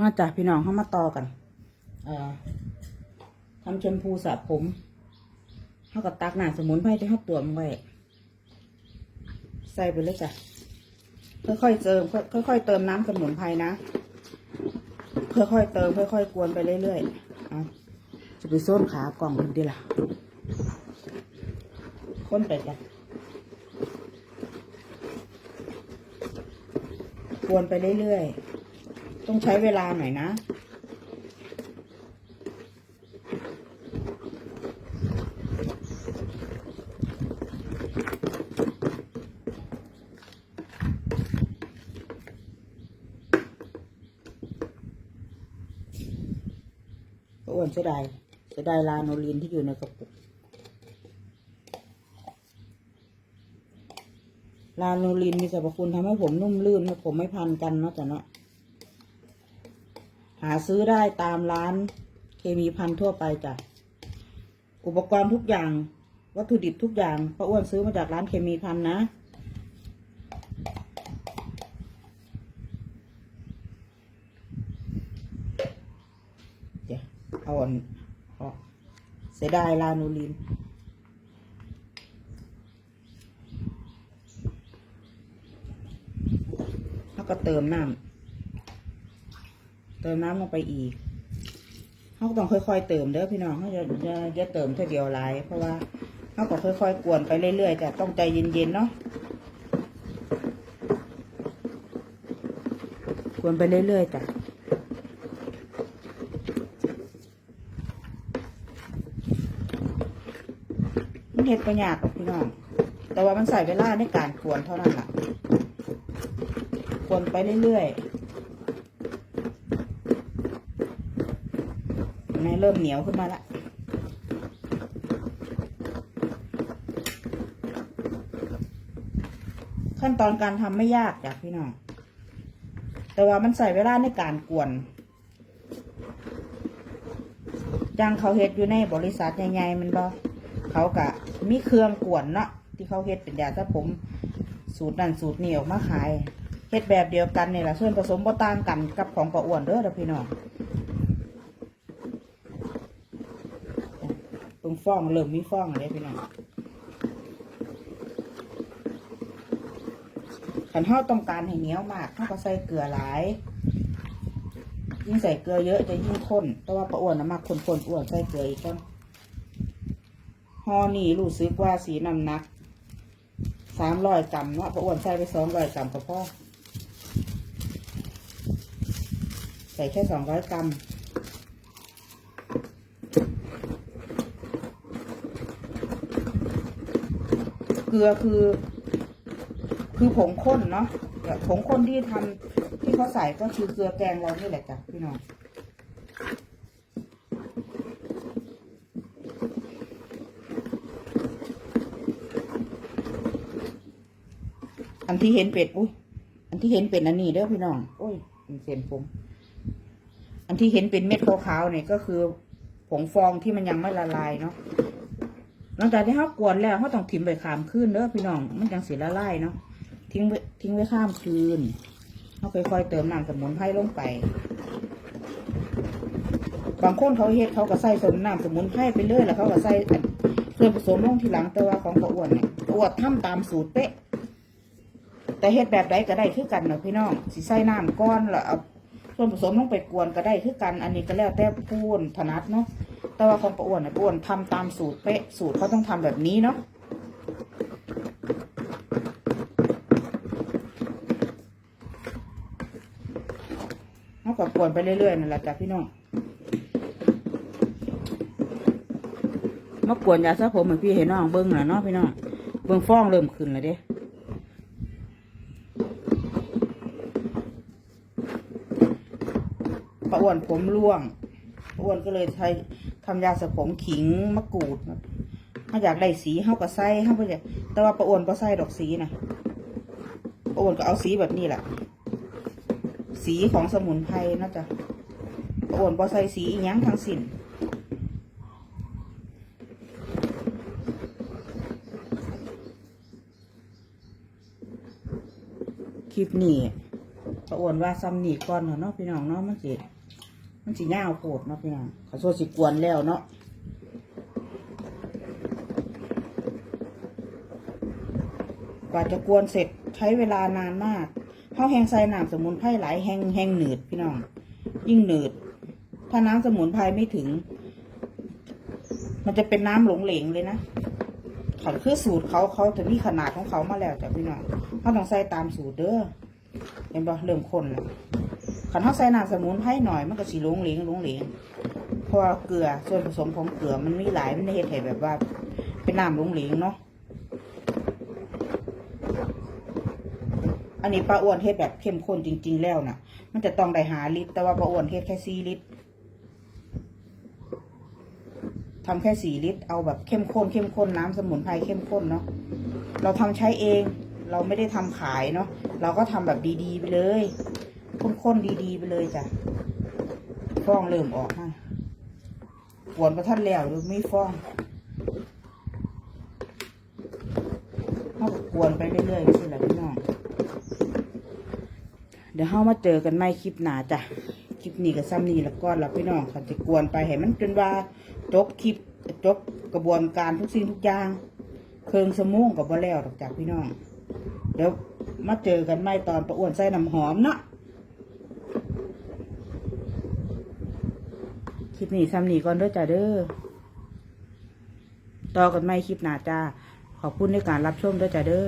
มาจากพี่น้องเข้ามาต่อกัน เอ่อทำแชมพูสระผมเขากับตักหนาสมุนไพรที่เขาตวมไว้ใส่ไปเลยจ้ะค่อยๆเติมค่อยๆเติมน้ำสมุนไพรนะค่อยๆเติมค่อยๆกวนไปเรื่อยๆเอาจะไปส้นขากล่องมันดีล่ะค้นไปจ้ะกวนไปเรื่อยๆ ต้องใช้เวลาหน่อยนะก็อ้วนเสียดายเสียดายลาโนลินที่อยู่ในกระปุก ลาโนลินมีสรรพคุณทำให้ผมนุ่มลื่นผมไม่พันกันเนาะจ้ะเนาะ หาซื้อได้ตามร้านเคมีพันทั่วไปจ้ะ อุปกรณ์ทุกอย่าง วัตถุดิบทุกอย่างป้าอ้วนซื้อมาจากร้านเคมีพันนะ เดี๋ยวเอาอันออกเสียดายลาโนลินแล้วก็เติมน้ำ เติมน้ำลงไปอีกเขาต้องค่อยๆเติมเด้อพี่น้องเขาจะจะจะเติมเท่าเดียวหลายเพราะว่าเขาก็ค่อยๆกวนไปเรื่อยๆแต่ต้องใจเย็นๆเนาะกวนไปเรื่อยๆจ้ะมันเห็ดประหยากหรอกพี่น้อง แต่ว่ามันใส่เวลาในการกวนเท่านั้นแหละกวนไปเรื่อยๆ แม่เริ่มเหนียวขึ้นมาละขั้นตอนการทำไม่ยากจ้ะพี่น้อง แต่ว่ามันใส่เวลาในการกวนจังเขาเฮ็ดอยู่ในบริษัทใหญ่ๆมันบ่เขากะมีเครื่องกวนเนาะที่เขาเฮ็ดเป็นยาสระผม สูตรนั่นสูตรนี่ออกมาขายเฮ็ดแบบเดียวกันนี่แหละส่วนผสมบ่ต่างกันกับของปลาอ้วนเด้อเด้อพี่น้องตรง ฟองเริ่มมีฟองแล้วพี่น้องขันเฮาต้องการให้เหนียวมากเฮาก็ใส่เกลือหลาย ยิ่งใส่เกลือเยอะจะยิ่งข้น แต่ว่าปลาอ้วนนะมากข้นๆอ้วนใส่เกลืออีกก็ฮอนี่รู้สึกว่าสีน้ำหนักสามร้อยกรัมเนาะพระอ้วนใส่ไปสองร้อยกรัมก็พอใส่แค่สองร้อยกรัม ลือคือ คือผงข้นเนาะแบบผงข้นที่ทำที่เขาใส่ก็คือเกลือแกงเรานี่แหละจ้ะพี่น้องอันที่เห็นเป็ดอุ้ยอันที่เห็นเป็นอันนี้เด้อพี่น้องโอ้ยเป็นเส้นผม อันที่เห็นเป็นเม็ดขาวๆเนี่ยก็คือผงฟองที่มันยังไม่ละลายเนาะ หลังจากที่เขากวนแล้วเขาต้องทิ้งไปข้ามคืนเด้อพี่น้อง มันจังสีละลายเนาะทิ้งไว้ทิ้งไว้ข้ามคืนเขาค่อยๆเติมน้ำสมุนไพรลงไป บางคนเขาเฮ็ดเขาก็ใส่สมน้ำสมุนไพรไปเรื่อยแล้วเขาก็ใส่อันส่วนผสมลงทีหลังแต่ว่าของปลาอ้วนเนี่ยอ้วนทำตามสูตรเป๊ะ แต่เฮ็ดแบบใดก็ได้คือกันเนาะพี่น้องสิใส่น้ำก้อนแล้วเอาส่วนผสมลงไปกวนก็ได้คือกัน อันนี้ก็แล้วแต่ผู้อ้วนถนัดเนาะ แต่ว่าของป้าอ้วนน่ะป้าอ้วนทำตามสูตรเป๊ะสูตรเขาต้องทำแบบนี้เนาะเขาก็กวนไปเรื่อยๆนั่นแหละจ้ะพี่น้องมากวนยาซะผมเหมือนพี่เห็นน้องเบิ้งน่ะเนาะพี่น้องเบิ้งฟ้องเริ่มขึ้นแล้วเด้ป้าอ้วนผมร่วงป้าอ้วนก็เลยใช้ ทำยาสระผมขิงมะกรูดถ้าอยากได้สีเฮาก็ใส่เฮาก็จะแต่ว่าป้าอ้วนก็ใส่ดอกสีนะป้าอ้วนก็เอาสีแบบนี้แหละสีของสมุนไพรนะจ๊ะป้าอ้วนบ่ใส่สีอีหยังทั้งสิ้นคลิปนี้ประอวนว่าซ้ำนี่ก่อนเนาะพี่น้องเนาะมันสิ มันสิยาโพดเนาะพี่น้องขาโซสิกวนแล้วเนาะกว่าจะกวนเสร็จใช้เวลานานมากข้าวแห้งใส่น้ำสมุนไพรหลายแห้งแห้งหนืดพี่น้อง ยิ่งหนืด ถ้าน้ำสมุนไพรไม่ถึง มันจะเป็นน้ำหลงเหลงเลยนะขันคือสูตรเขาเขาจะมีขนาดของเขามาแล้วจ้ะพี่น้องเขาต้องใส่ตามสูตรเด้อเห็นบ่เริ่มข้นแล้ว ขันเขาใส่น้ำสมุนไพรหน่อยมันก็สีหลงเหลงหลงเหลงเพราะเกลือส่วนผสมของเกลือมันมีหลายมันเห็ดให้แบบว่า เป็นน้ำหลงเหลงเนาะอันนี้ปลาอ้วนเฮ็ดแบบเข้มข้นจริง ๆ แล้วน่ะ มันจะต้องได้หาลิตรแต่ว่าปลาอ้วนเฮ็ดแค่สี่ลิตรทำแค่สี่ลิตร เอาแบบเข้มข้นเข้มข้นน้ำสมุนไพรเข้มข้นเนาะเราทำใช้เอง เราไม่ได้ทำขายเนาะเราก็ทำแบบดีๆไปเลย ข้นๆดีๆไปเลยจ้ะฟองเริ่มออกฮะกวนประทัดแล้วหรือไม่ฟองเขากวนไปเรื่อยๆสิแหละพี่น้องเดี๋ยวเฮามาเจอกันใหม่คลิปหนาจ้ะคลิปนี้ก็ซ้ำนี้แล้วก่อนแล้วพี่น้องเขาจะกวนไปให้มันจนว่าจบคลิปจบกระบวนการทุกสิ่งทุกอย่าง เครื่องสมงกับบ่แล้วจากพี่น้องเดี๋ยวมาเจอกันใหม่ตอนประอ้วนใส่น้ำหอมเนาะ คลิปนี้ซ้ำนี้ก่อนเด้อจ้าเด้อต่อกันไหม่คลิปหน้าจ้าขอบคุณในการรับชมเด้อจ้าเด้อ